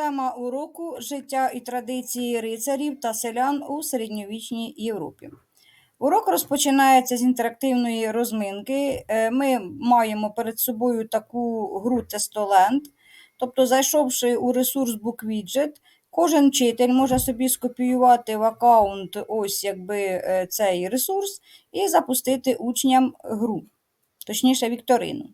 Тема уроку життя і традиції рицарів та селян у середньовічній Європі. Урок розпочинається з інтерактивної розминки. Е, Ми маємо перед собою таку гру Тестоленд. Тобто, зайшовши у ресурс BookWidget, кожен вчитель може собі скопіювати в аккаунт ось якби е, цей ресурс і запустити учням гру, точніше вікторину.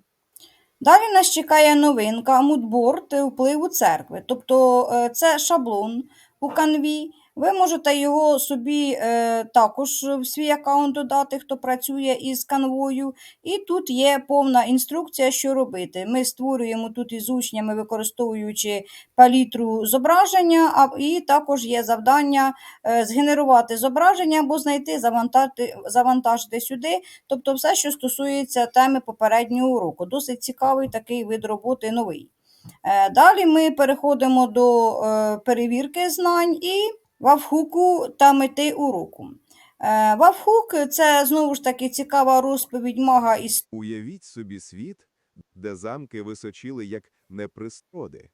Далі нас чекає новинка мудборд впливу церкви. Тобто е, це шаблон у канві. Ви можете його собі е, також в свій аккаунт додати, хто працює із канвою. І тут є повна інструкція, що робити. Ми створюємо тут із учнями, використовуючи палітру зображення, а, і також є завдання е, згенерувати зображення або знайти, завантажити, завантажити сюди. Тобто все, що стосується теми попереднього уроку. Досить цікавий такий вид роботи новий. Е, Далі ми переходимо до е, перевірки знань і вавхуку та мети уроку. Е, Вавхук це знову ж таки цікава розповідь мага із Уявіть собі світ, де замки височили як непристоди.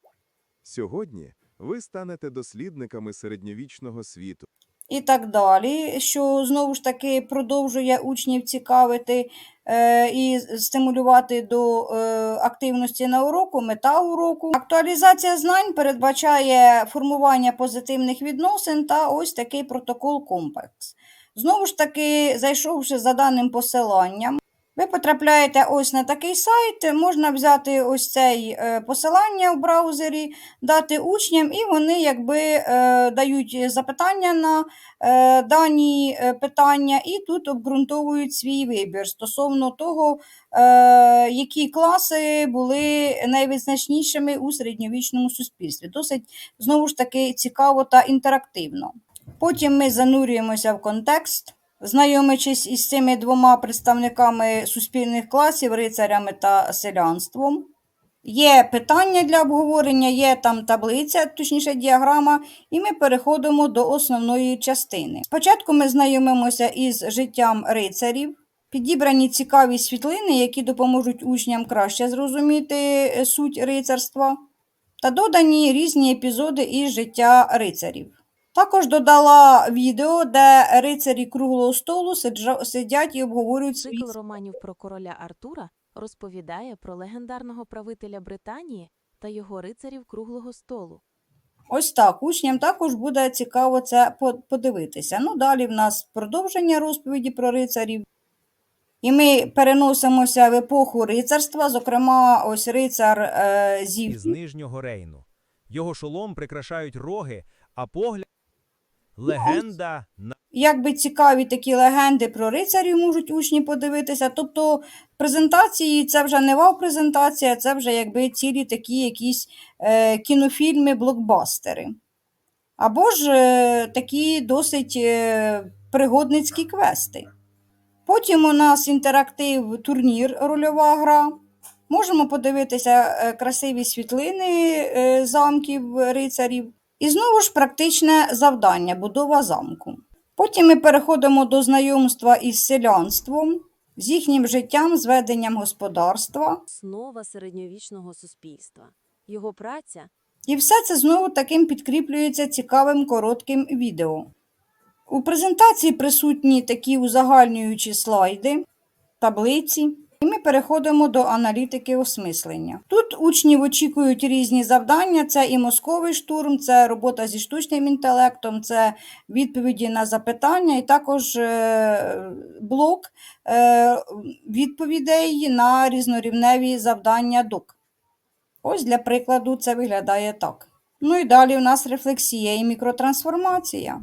Сьогодні ви станете дослідниками середньовічного світу. і так далі, що знову ж таки продовжує учнів цікавити і стимулювати до е, активності на уроку, мета уроку. Актуалізація знань передбачає формування позитивних відносин та ось такий протокол комплекс. Знову ж таки, зайшовши за даним посиланням, ви потрапляєте ось на такий сайт, можна взяти ось цей е, посилання в браузері, дати учням, і вони якби е, дають запитання на е, дані питання, і тут обґрунтовують свій вибір стосовно того, які класи були найвизначнішими у середньовічному суспільстві. Досить знову ж таки цікаво та інтерактивно. Потім ми занурюємося в контекст. Знайомячись із цими двома представниками суспільних класів, рицарями та селянством. Є питання для обговорення, є там таблиця, точніше діаграма, і ми переходимо до основної частини. Спочатку ми знайомимося із життям рицарів, підібрані цікаві світлини, які допоможуть учням краще зрозуміти е, суть рицарства, та додані різні епізоди із життя рицарів. Також додала відео, де рицарі круглого столу сидять і обговорюють Цикл романів про короля Артура розповідає про легендарного правителя Британії та його рицарів круглого столу. Ось так, учням також буде цікаво це подивитися. Ну, далі в нас продовження розповіді про рицарів. І ми переносимося в епоху рицарства, зокрема, ось рицар е, із Зівкі. нижнього рейну. Його шолом прикрашають роги, а погляд легенда на Якби цікаві такі легенди про рицарів можуть учні подивитися. Тобто презентації це вже не вау-презентація, це вже якби цілі такі якісь е, кінофільми, блокбастери. Або ж е, такі досить е, пригодницькі квести. Потім у нас інтерактив турнір, рольова гра. Можемо подивитися е, красиві світлини е, замків рицарів. І знову ж практичне завдання будова замку. Потім ми переходимо до знайомства із селянством, з їхнім життям, з веденням господарства. Основа середньовічного суспільства. Його праця І все це знову таким підкріплюється цікавим коротким відео. У презентації присутні такі узагальнюючі слайди, таблиці. Переходимо до аналітики осмислення. Тут учнів очікують різні завдання: це і мозковий штурм, це робота зі штучним інтелектом, це відповіді на запитання, і також е, блок е, відповідей на різнорівневі завдання ДОК. Ось для прикладу це виглядає так. Ну і далі у нас рефлексія і мікротрансформація.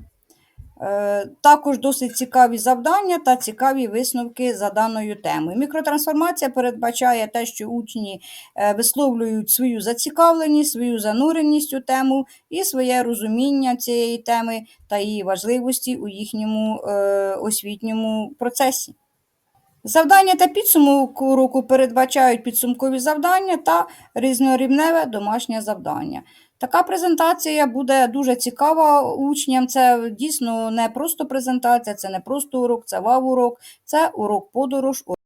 Е, Також досить цікаві завдання та цікаві висновки за даною темою. Мікротрансформація передбачає те, що учні е, висловлюють свою зацікавленість, свою зануреність у тему і своє розуміння цієї теми та її важливості у їхньому е, освітньому процесі. Завдання та підсумок уроку передбачають підсумкові завдання та різнорівневе домашнє завдання. Така презентація буде дуже цікава учням. Це дійсно не просто презентація, це не просто урок, це вау-урок, це урок подорож.